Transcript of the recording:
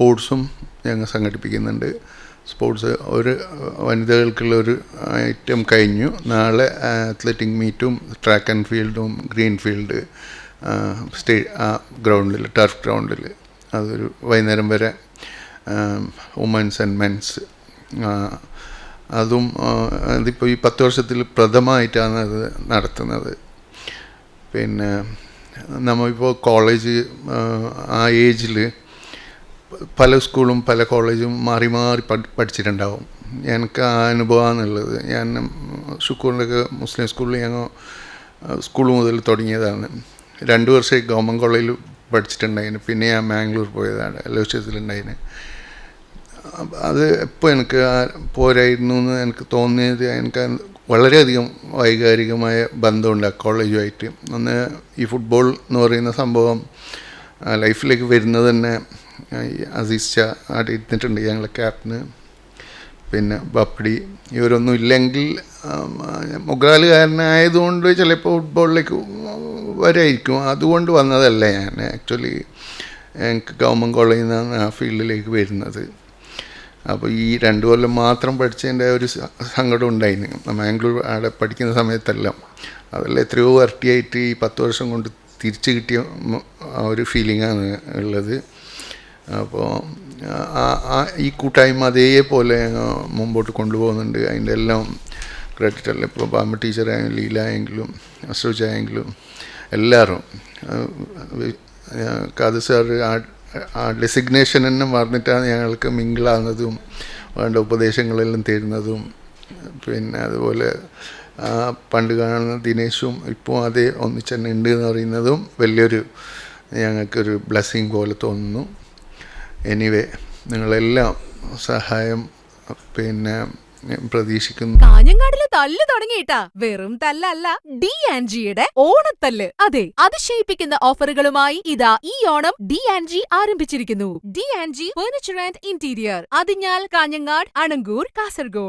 സ്പോർട്സും ഞങ്ങൾ സംഘടിപ്പിക്കുന്നുണ്ട്. സ്പോർട്സ് ഒരു വനിതകൾക്കുള്ള ഒരു ഐറ്റം കഴിഞ്ഞു. നാളെ അത്ലറ്റിക് മീറ്റും ട്രാക്ക് ആൻഡ് ഫീൽഡും ഗ്രീൻ ഫീൽഡ് സ്റ്റേ ആ ഗ്രൗണ്ടിൽ ടർഫ് ഗ്രൗണ്ടിൽ അതൊരു വൈകുന്നേരം വരെ വുമൻസ് ആൻഡ് മെൻസ് അതും അതിപ്പോൾ ഈ പത്ത് വർഷത്തിൽ പ്രഥമമായിട്ടാണ് അത് നടത്തുന്നത്. പിന്നെ നമ്മളിപ്പോൾ കോളേജ് ആ ഏജിൽ പല സ്കൂളും പല കോളേജും മാറി മാറി പഠി- പഠിച്ചിട്ടുണ്ടാവും. എനിക്ക് ആ അനുഭവമാണുള്ളത്. ഞാൻ ഷുക്കൂറിന്റെയൊക്കെ മുസ്ലിം സ്കൂളിൽ ഞങ്ങൾ സ്കൂൾ മുതൽ തുടങ്ങിയതാണ്. രണ്ട് വർഷം ഗവൺമെന്റ് കോളേജിൽ പഠിച്ചിട്ടുണ്ടായിന്. പിന്നെ ഞാൻ മാംഗ്ലൂർ പോയതാണ് എലോഷ്യത്തിലുണ്ടായിന് അപ്പ അത് എപ്പോൾ എനിക്ക് പോരായിരുന്നു എന്ന് എനിക്ക് തോന്നിയത് എനിക്ക് വളരെയധികം വൈകാരികമായ ബന്ധമുണ്ട് ആ കോളേജുമായിട്ട്. ഒന്ന് ഈ ഫുട്ബോൾ എന്ന് പറയുന്ന സംഭവം ലൈഫിലേക്ക് വരുന്നത് തന്നെ അസീസ് ഷാ ഇരുന്നിട്ടുണ്ട് ഞങ്ങളെ ക്യാപ്റ്റന് പിന്നെ ബപ്പടി ഇവരൊന്നും ഇല്ലെങ്കിൽ മുഗാലുകാരനായതുകൊണ്ട് ചിലപ്പോൾ ഫുട്ബോളിലേക്ക് വരായിരിക്കും. അതുകൊണ്ട് വന്നതല്ല ഞാൻ. ആക്ച്വലി എനിക്ക് ഗവൺമെന്റ് കോളേജിൽ നിന്നാണ് ആ ഫീൽഡിലേക്ക് വരുന്നത്. അപ്പോൾ ഈ രണ്ട് കൊല്ലം മാത്രം പഠിച്ചതിന്റെ ഒരു സങ്കടം ഉണ്ടായിരുന്നു മാംഗ്ലൂർ അവിടെ പഠിക്കുന്ന സമയത്തെല്ലാം. അതെല്ലാം എത്രയോ ഇരട്ടിയായിട്ട് ഈ പത്ത് വർഷം കൊണ്ട് തിരിച്ചു കിട്ടിയ ഒരു ഫീലിംഗാണ് ഉള്ളത്. അപ്പോൾ ആ- ഈ കൂട്ടായ്മ അതേപോലെ മുമ്പോട്ട് കൊണ്ടുപോകുന്നുണ്ട്. അതിന്റെ എല്ലാം ക്രെഡിറ്റ് അല്ല? ഇപ്പോൾ ബാമ ടീച്ചറായാലും ലീല ആയെങ്കിലും ആയെങ്കിലും എല്ലാവരും കാത് ആ ഡെസിഗ്നേഷൻ തന്നെ പറഞ്ഞിട്ടാണ് ഞങ്ങൾക്ക് മിങ്കിളാകുന്നതും വേണ്ട ഉപദേശങ്ങളെല്ലാം തരുന്നതും പിന്നെ അതുപോലെ പണ്ട് കാണുന്ന ദിനേശും ഇപ്പോൾ അതേ ഒന്നിച്ച് തന്നെ ഉണ്ട് എന്ന് പറയുന്നതും വലിയൊരു ഞങ്ങൾക്കൊരു ബ്ലെസ്സിങ് പോലെ തോന്നുന്നു. എനിവേ നിങ്ങളെല്ലാം സഹായം പിന്നെ പ്രതീക്ഷിക്കുന്നു. കാഞ്ഞങ്ങാടിലെ തല്ല് തുടങ്ങിയിട്ടാ. വെറും തല്ലല്ല. ഡി ആൻഡ് ജിയുടെ ഓണത്തല്ല്. അതെ അതിശയിപ്പിക്കുന്ന ഓഫറുകളുമായി ഇതാ ഈ ഓണം ഡി ആൻജി ആരംഭിച്ചിരിക്കുന്നു. D Anji furniture and interior. Athinhal Kanhangad Anangoor Kasaragod.